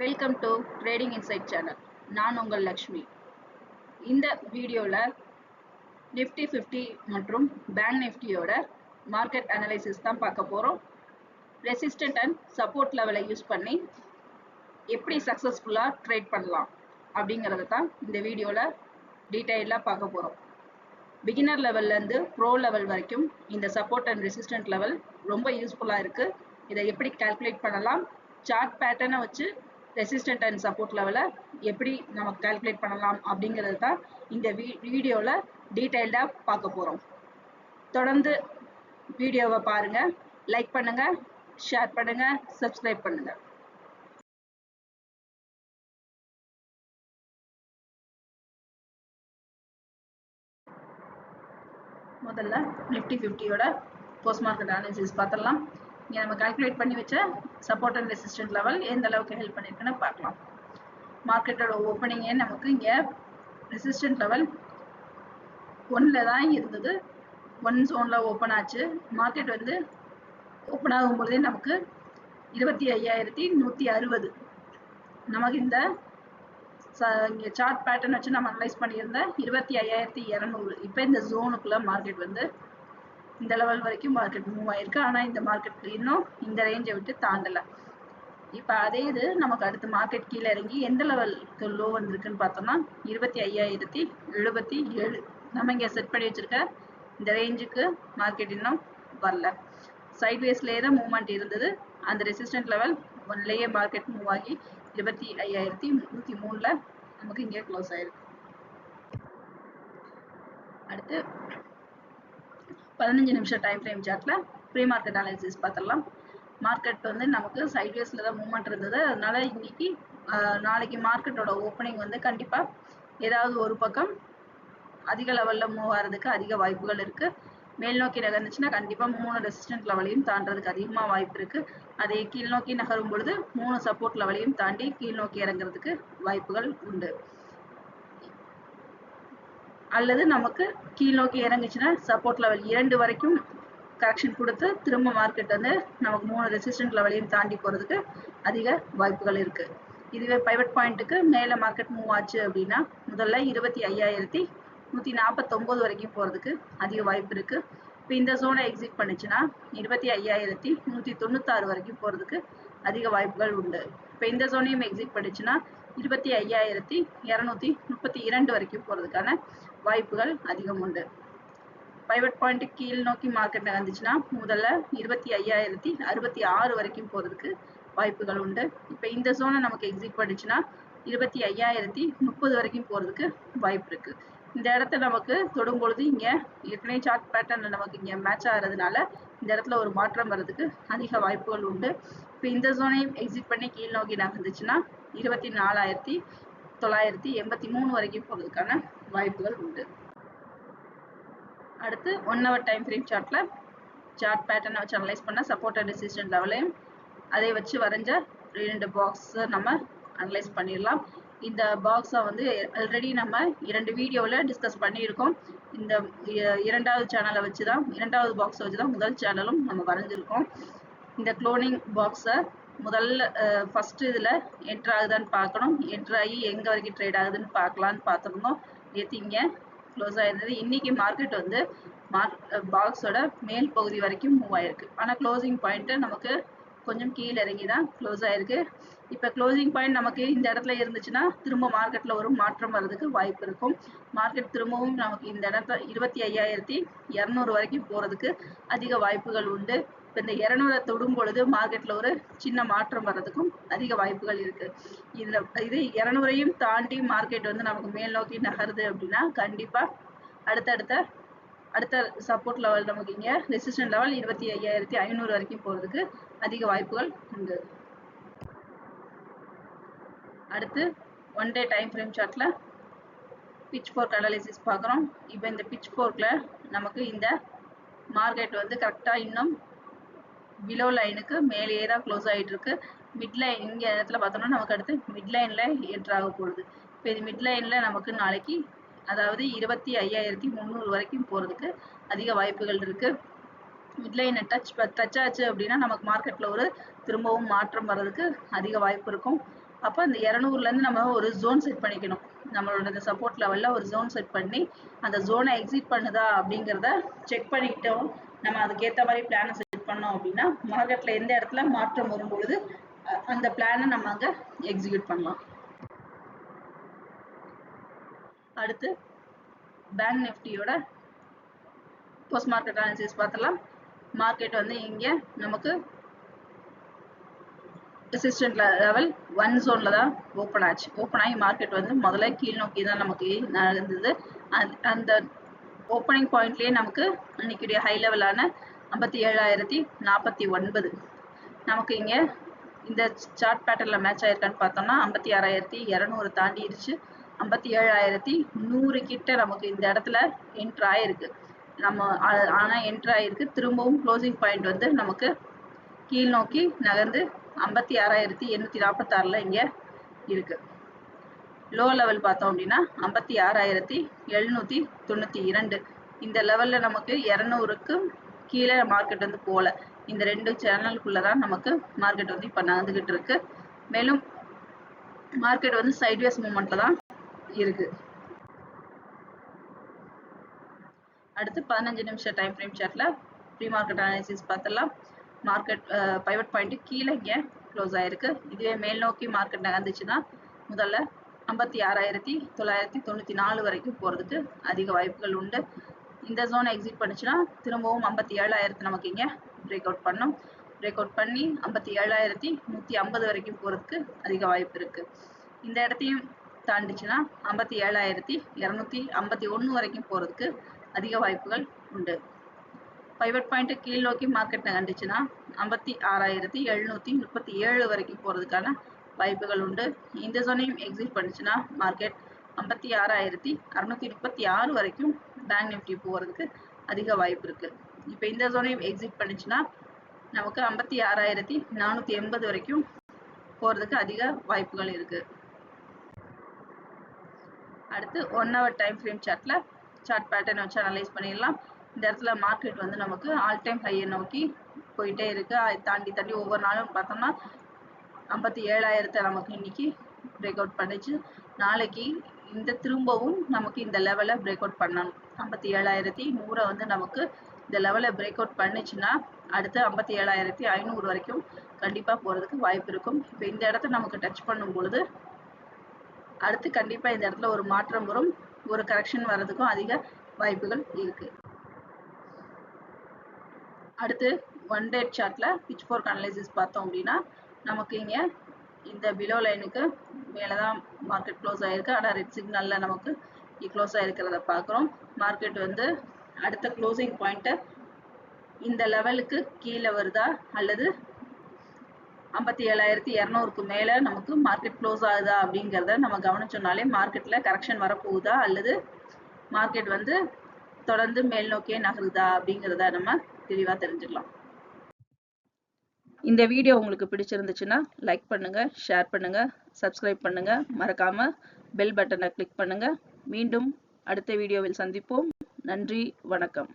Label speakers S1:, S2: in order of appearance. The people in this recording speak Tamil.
S1: Welcome to trading inside channel நான் உங்கள் லக்ஷ்மி. இந்த வீடியோவில் நிஃப்டி ஃபிஃப்டி மற்றும் பேங்க் நிஃப்டியோட மார்க்கெட் அனலைசிஸ் தான் பார்க்க போகிறோம் ரெசிஸ்டன்ட் அண்ட் சப்போர்ட் லெவலை யூஸ் பண்ணி எப்படி சக்ஸஸ்ஃபுல்லாக ட்ரேட் பண்ணலாம் அப்படிங்கிறத தான் இந்த வீடியோவில் டீட்டெயிலாக பார்க்க போகிறோம் பிகினர் லெவல்லேருந்து ப்ரோ லெவல் வரைக்கும் இந்த சப்போர்ட் அண்ட் ரெசிஸ்டன்ட் லெவல் ரொம்ப யூஸ்ஃபுல்லாக இருக்குது இதை எப்படி கால்குலேட் பண்ணலாம்? சார்ட் பேட்டர்னை வச்சு ரெசிஸ்டன்ட் அண்ட் சப்போர்ட் லெவலை எப்படி நம்ம கால்குலேட் பண்ணலாம் அப்படிங்கிறது தான் இந்த வீ வீடியோவில் டீட்டெயில்டாக பார்க்க போகிறோம் தொடர்ந்து வீடியோவை பாருங்கள் லைக் பண்ணுங்கள் ஷேர் பண்ணுங்கள் சப்ஸ்கிரைப் பண்ணுங்கள் முதல்ல நிஃப்டி ஃபிஃப்டியோட போஸ்ட் மார்க்கெட் அனாலிசிஸ் பார்த்துடலாம். இங்கே நம்ம கால்குலேட் பண்ணி வச்ச சப்போர்ட் அண்ட் ரெசிஸ்டன்ட் லெவல் எந்த அளவுக்கு ஹெல்ப் பண்ணியிருக்குன்னு பார்க்கலாம். மார்க்கெட்டோட ஓப்பனிங்கே நமக்கு இங்கே ரெசிஸ்டன்ட் லெவல் ஒன்னில் தான் இருந்தது. ஒன் ஜோனில் ஓப்பன் ஆச்சு. மார்க்கெட் வந்து ஓப்பன் ஆகும்பொழுதே நமக்கு இருபத்தி ஐயாயிரத்தி நூற்றி அறுபது. நமக்கு இந்த இங்கே சார்ட் பேட்டர்ன் வச்சு நம்ம அனலைஸ் பண்ணியிருந்த இருபத்தி ஐயாயிரத்தி இரநூறு. இப்போ இந்த ஜோனுக்குள்ளே மார்க்கெட் வந்து இந்த லெவல் வரைக்கும் மார்க்கெட் மூவ் ஆயிருக்கு. ஆனால் இந்த மார்க்கெட் இன்னும் இந்த ரேஞ்சை விட்டு தாண்டலை. இப்போ அதே இது நமக்கு அடுத்த மார்க்கெட் கீழே இறங்கி எந்த லெவலுக்கு லோ வந்திருக்குன்னு பார்த்தோம்னா இருபத்தி ஐயாயிரத்தி எழுபத்தி ஏழு. நம்ம இங்கே செட் பண்ணி வச்சிருக்க இந்த ரேஞ்சுக்கு மார்க்கெட் இன்னும் வரல. சைட்வேஸ்லேயே தான் மூவ்மெண்ட் இருந்தது. அந்த ரெசிஸ்டன்ட் லெவல் ஒன்லேயே மார்க்கெட் மூவ் ஆகி இருபத்தி ஐயாயிரத்தி நூற்றி மூணில் நமக்கு இங்கே க்ளோஸ் ஆயிருக்கு. அடுத்து பதினஞ்சு நிமிஷம் டைம் ஃப்ரேம் சார்ட்டில் ப்ரீ மார்க்கெட் அனாலிசிஸ் பார்த்துடலாம். மார்க்கெட் வந்து நமக்கு சைட்வேஸில் தான் மூவ்மெண்ட் இருந்தது. அதனால இன்னைக்கு நாளைக்கு மார்க்கெட்டோட ஓப்பனிங் வந்து கண்டிப்பாக ஏதாவது ஒரு பக்கம் அதிக லெவலில் மூவ் ஆகிறதுக்கு அதிக வாய்ப்புகள் இருக்குது மேல் நோக்கி நகர்ந்துச்சுன்னா கண்டிப்பாக மூணு ரெசிஸ்டன்ட் லெவலையும் தாண்டதுக்கு அதிகமாக வாய்ப்பு இருக்குது அதே கீழ் நோக்கி நகரும் பொழுது மூணு சப்போர்ட் லெவலையும் தாண்டி கீழ் நோக்கி இறங்குறதுக்கு வாய்ப்புகள் உண்டு. அல்லது நமக்கு கீழ் நோக்கி இறங்குச்சுன்னா சப்போர்ட் லெவல் இரண்டு வரைக்கும் கரெக்ஷன் கொடுத்து திரும்ப மார்க்கெட் வந்து நமக்கு மூணு ரெசிஸ்டன்ட் லெவலையும் தாண்டி போகிறதுக்கு அதிக வாய்ப்புகள் இருக்குது இதுவே பைவட் பாயிண்ட்டுக்கு மேலே மார்க்கெட் மூவ் ஆச்சு அப்படின்னா முதல்ல இருபத்தி ஐயாயிரத்தி நூற்றி நாற்பத்தொம்போது வரைக்கும் போகிறதுக்கு அதிக வாய்ப்பு இருக்குது இப்போ இந்த ஜோனை எக்ஸிட் பண்ணுச்சுன்னா இருபத்தி ஐயாயிரத்தி நூற்றி தொண்ணூத்தாறு வரைக்கும் போகிறதுக்கு அதிக வாய்ப்புகள் உண்டு. இப்போ இந்த ஜோனையும் எக்ஸிட் பண்ணுச்சுன்னா இருபத்தி ஐயாயிரத்தி இரநூத்தி முப்பத்தி இரண்டு வரைக்கும் போகிறதுக்கான வாய்ப்புகள் அதிகம் உண்டு. பைவட் பாயிண்ட் கீழ் நோக்கி மார்க்கெட் நகர்ந்துச்சுன்னா முதல்ல இருபத்தி ஐயாயிரத்தி அறுபத்தி ஆறு வரைக்கும் போகிறதுக்கு வாய்ப்புகள் உண்டு. இப்போ இந்த ஜோனை நமக்கு எக்ஸிட் பண்ணுச்சுன்னா இருபத்தி ஐயாயிரத்தி முப்பது வரைக்கும் போகிறதுக்கு வாய்ப்பு இருக்குது இந்த இடத்த நமக்கு தொடும் பொழுது இங்கே ஏற்கனவே சார்ட் பேட்டர்னில் நமக்கு இங்கே மேட்ச் ஆகிறதுனால இந்த இடத்துல ஒரு மாற்றம் வர்றதுக்கு அதிக வாய்ப்புகள் உண்டு. இப்போ இந்த ஜோனையும் எக்ஸிட் பண்ணி கீழ் நோக்கி நகர்ந்துச்சுன்னா இருபத்தி நாலாயிரத்தி தொள்ளாயிரத்தி எண்பத்தி மூணு வரைக்கும் போகிறதுக்கான வாய்ப்புகள் உண்டு. அடுத்து ஒன் ஹவர் டைம் ஃப்ரேம் சார்ட்டில் சார்ட் பேட்டர்னை வச்சு அனலைஸ் பண்ண சப்போர்ட் அண்ட் ரெசிஸ்டன்ட் லெவலையும் அதை வச்சு வரைஞ்ச ரெண்டு பாக்ஸ் நம்ம அனலைஸ் பண்ணிடலாம். இந்த பாக்ஸை வந்து ஆல்ரெடி நம்ம இரண்டு வீடியோவில் டிஸ்கஸ் பண்ணியிருக்கோம். இந்த இரண்டாவது சேனலை வச்சு தான் இரண்டாவது பாக்ஸை வச்சு தான் முதல் சேனலும் நம்ம வரைஞ்சிருக்கோம். இந்த க்ளோனிங் பாக்ஸை முதல்ல ஃபஸ்ட்டு இதில் என்ட்ரு ஆகுதான்னு பார்க்கணும். என்ட்ரு ஆகி எங்கே வரைக்கும் ட்ரேட் ஆகுதுன்னு பார்க்கலான்னு பார்த்துருந்தோம். நேற்று இங்கே க்ளோஸ் ஆயிருந்தது. இன்றைக்கி மார்க்கெட் வந்து மார்க் பாக்ஸோட மேல் பகுதி வரைக்கும் மூவ் ஆயிருக்கு. ஆனால் க்ளோசிங் பாயிண்ட்டு நமக்கு கொஞ்சம் கீழே இறங்கி தான் க்ளோஸ் ஆயிருக்கு. இப்போ க்ளோசிங் பாயிண்ட் நமக்கு இந்த இடத்துல இருந்துச்சுன்னா திரும்ப மார்க்கெட்டில் ஒரு மாற்றம் வர்றதுக்கு வாய்ப்பு இருக்கும். மார்க்கெட் திரும்பவும் நமக்கு இந்த இடத்துல இருபத்தி ஐயாயிரத்தி இரநூறு வரைக்கும் போகிறதுக்கு அதிக வாய்ப்புகள் உண்டு. இப்போ இந்த இரநூறை தொடும் பொழுது மார்க்கெட்டில் ஒரு சின்ன மாற்றம் வர்றதுக்கும் அதிக வாய்ப்புகள் இருக்குது இதில் இது இரநூறையும் தாண்டி மார்க்கெட் வந்து நமக்கு மேல் நோக்கி நகருது அப்படின்னா கண்டிப்பாக அடுத்தடுத்த அடுத்த சப்போர்ட் லெவல் நமக்கு இங்கே ரெசிஸ்டன்ட் லெவல் இருபத்தி ஐயாயிரத்தி ஐநூறு வரைக்கும் போகிறதுக்கு அதிக வாய்ப்புகள் உண்டு. அடுத்து ஒன் டே டைம் ஃப்ரேம் சார்ட்டில் பிச் ஃபோர்க் அனாலிசிஸ் பார்க்குறோம். இப்போ இந்த பிச் ஃபோர்க்கில் நமக்கு இந்த மார்க்கெட் வந்து கரெக்டாக இன்னும் பிலோ லைனுக்கு மேலேயே தான் க்ளோஸ் ஆகிட்டு இருக்கு மிட் லைன் இங்கே இடத்துல பார்த்தோம்னா நமக்கு அடுத்து மிட் லைனில் என்ட்ரு போகுது. இப்போ இது மிட் லைனில் நமக்கு நாளைக்கு அதாவது இருபத்தி ஐயாயிரத்தி முந்நூறு வரைக்கும் போகிறதுக்கு அதிக வாய்ப்புகள் இருக்குது மிட்லைனை டச் டச் ஆச்சு அப்படின்னா நமக்கு மார்க்கெட்டில் ஒரு திரும்பவும் மாற்றம் வர்றதுக்கு அதிக வாய்ப்பு இருக்கும். அப்போ அந்த இரநூறுலேருந்து நம்ம ஒரு ஜோன் செட் பண்ணிக்கணும். நம்மளோட இந்த சப்போர்ட் லெவலில் ஒரு ஜோன் செட் பண்ணி அந்த ஜோனை எக்ஸிட் பண்ணுதா அப்படிங்கிறத செக் பண்ணிக்கிட்டோம். நம்ம அதுக்கேற்ற மாதிரி பிளானை பண்ணோம் அப்படின்னா மார்க்கெட்டில் எந்த இடத்துல மாற்றம் வரும்பொழுது பொழுது அந்த பிளானை நம்ம அங்கே எக்ஸிக்யூட் பண்ணலாம். அடுத்து பேங்க் நிஃப்டியோட போஸ்ட் மார்க்கெட் அனாலிசிஸ் பார்த்தலாம் மார்க்கெட் வந்து இங்கே நமக்கு ரெசிஸ்டன்ட் லெவல் ஒன் ஜோன்ல தான் ஓப்பன் ஆச்சு. ஓப்பன் ஆகி மார்க்கெட் வந்து முதல்ல கீழ் நோக்கி தான் நமக்கு நடந்தது. அந்த- அந்த ஓப்பனிங் பாயிண்ட்லயே நமக்கு அன்னைக்குடைய ஹை லெவலான ஐம்பத்தி ஏழாயிரத்தி நாற்பத்தி ஒன்பது. நமக்கு இங்கே இந்த சார்ட் பேட்டர்ல மேட்ச் ஆயிருக்கான்னு பார்த்தோம்னா ஐம்பத்தி ஆறாயிரத்தி இரநூறு தாண்டிடுச்சு ஐம்பத்தி ஏழாயிரத்தி நூறு கிட்ட நமக்கு இந்த இடத்துல என்ட்ரு ஆயிருக்கு. நம்ம ஆனால் என்ட்ரு ஆயிருக்கு. திரும்பவும் க்ளோசிங் பாயிண்ட் வந்து நமக்கு கீழ் நோக்கி நகர்ந்து ஐம்பத்தி ஆறாயிரத்தி எண்ணூத்தி நாற்பத்தாறுல இங்கே இருக்கு. லோ லெவல் பார்த்தோம் அப்படின்னா ஐம்பத்தி ஆறாயிரத்தி எழுநூத்தி தொண்ணூத்தி இரண்டு. இந்த லெவல்ல நமக்கு இரநூறுக்கு கீழே மார்க்கெட் வந்து போல இந்த ரெண்டு சேனலுக்குள்ளதான் நமக்கு மார்க்கெட் வந்து இப்ப நகர்ந்துகிட்டு இருக்கு. மேலும் மார்க்கெட் வந்து சைட்வேஸ் மூமெண்ட்ல தான் இருக்கு. அடுத்து பதினஞ்சு நிமிஷம் டைம் ஃப்ரேம் சார்ட்ல ப்ரீ மார்க்கெட் அனாலிசிஸ் பார்த்தலாம் மார்க்கெட் பைவட் பாயிண்ட் கீழே இங்கே க்ளோஸ் ஆயிருக்கு. இதுவே மேல் நோக்கி மார்க்கெட் நகர்ந்துச்சுன்னா முதல்ல ஐம்பத்தி ஆறாயிரத்தி தொள்ளாயிரத்தி தொண்ணூற்றி நாலு வரைக்கும் போகிறதுக்கு அதிக வாய்ப்புகள் உண்டு. இந்த ஜோனை எக்ஸிட் பண்ணுச்சுன்னா திரும்பவும் ஐம்பத்தி ஏழாயிரத்து நமக்கு இங்கே பிரேக் அவுட் பண்ணும். பிரேக் அவுட் பண்ணி ஐம்பத்தி ஏழாயிரத்தி நூற்றி ஐம்பது வரைக்கும் போகிறதுக்கு அதிக வாய்ப்பு இருக்குது இந்த இடத்தையும் தாண்டிச்சுன்னா ஐம்பத்தி ஏழாயிரத்தி இரநூத்தி ஐம்பத்தி ஒன்று வரைக்கும் போகிறதுக்கு அதிக வாய்ப்புகள் உண்டு. பைவட் பாயிண்ட்டு கீழ் நோக்கி மார்க்கெட்டை கண்டுச்சுன்னா ஐம்பத்தி ஆறாயிரத்தி எழுநூற்றி முப்பத்தி ஏழு வரைக்கும் போகிறதுக்கான வாய்ப்புகள் உண்டு. இந்த ஜோனையும் எக்ஸிட் பண்ணுச்சுன்னா மார்க்கெட் ஐம்பத்தி ஆறாயிரத்தி அறுநூற்றி முப்பத்தி ஆறு வரைக்கும் பேங்க் நிஃப்டி போகிறதுக்கு அதிக வாய்ப்பு இருக்கு. இப்போ இந்த ஜோனையும் எக்ஸிட் பண்ணுச்சுன்னா நமக்கு ஐம்பத்தி ஆறாயிரத்தி நானூத்தி எண்பது வரைக்கும் போறதுக்கு அதிக வாய்ப்புகள் இருக்கு. அடுத்து ஒன் ஹவர் டைம் ஃப்ரேம் சார்ட்ல சார்ட் பேட்டர்ன் வச்சு அனலைஸ் பண்ணிடலாம். இந்த இடத்துல மார்க்கெட் வந்து நமக்கு ஆல் டைம் ஹையை நோக்கி போயிட்டே இருக்கு. அதை தாண்டி தாண்டி ஒவ்வொரு நாளும் பார்த்தோம்னா ஐம்பத்தி ஏழாயிரத்தை நமக்கு இன்னைக்கு பிரேக் அவுட் பண்ணிச்சு. நாளைக்கு இந்த திரும்பவும் நமக்கு இந்த லெவலை பிரேக் அவுட் பண்ணணும். ஐம்பத்தி ஏழாயிரத்தி நூறை வந்து நமக்கு இந்த லெவலை பிரேக் அவுட் பண்ணிச்சுன்னா அடுத்து ஐம்பத்தி ஏழாயிரத்தி ஐநூறு வரைக்கும் கண்டிப்பாக போகிறதுக்கு வாய்ப்பு இருக்கும். இப்போ இந்த இடத்த நமக்கு டச் பண்ணும் பொழுது அடுத்து கண்டிப்பாக இந்த இடத்துல ஒரு மாற்றம் வரும். ஒரு கரெக்ஷன் வர்றதுக்கும் அதிக வாய்ப்புகள் இருக்கு. அடுத்து ஒன் டே சார்ட்டில் பிச் ஃபோர்க் அனலைசிஸ் பார்த்தோம் அப்படின்னா நமக்கு இங்கே இந்த பிலோ லைனுக்கு மேலே தான் மார்க்கெட் க்ளோஸ் ஆயிருக்கு. ஆனால் ரெட் சிக்னல்ல நமக்கு க்ளோஸ் ஆயிருக்கிறத பார்க்குறோம் மார்க்கெட் வந்து அடுத்த க்ளோசிங் பாயிண்ட்டை இந்த லெவலுக்கு கீழே வருதா? அல்லது ஐம்பத்தி ஏழாயிரத்தி இரநூறுக்கு மேலே நமக்கு மார்க்கெட் க்ளோஸ் ஆகுதா? அப்படிங்கிறத நம்ம கவனிச்சோம்னாலே மார்க்கெட்டில் கரெக்ஷன் வரப்போகுதா? அல்லது மார்க்கெட் வந்து தொடர்ந்து மேல் நோக்கியே நகருதா? அப்படிங்கிறத நம்ம தெளிவாக தெரிஞ்சுக்கலாம். இந்த வீடியோ உங்களுக்கு பிடிச்சிருந்துச்சுன்னா லைக் பண்ணுங்க ஷேர் பண்ணுங்க சப்ஸ்கிரைப் பண்ணுங்க. மறக்காம பெல் பட்டனை கிளிக் பண்ணுங்க. மீண்டும் அடுத்த வீடியோவில் சந்திப்போம். நன்றி வணக்கம்.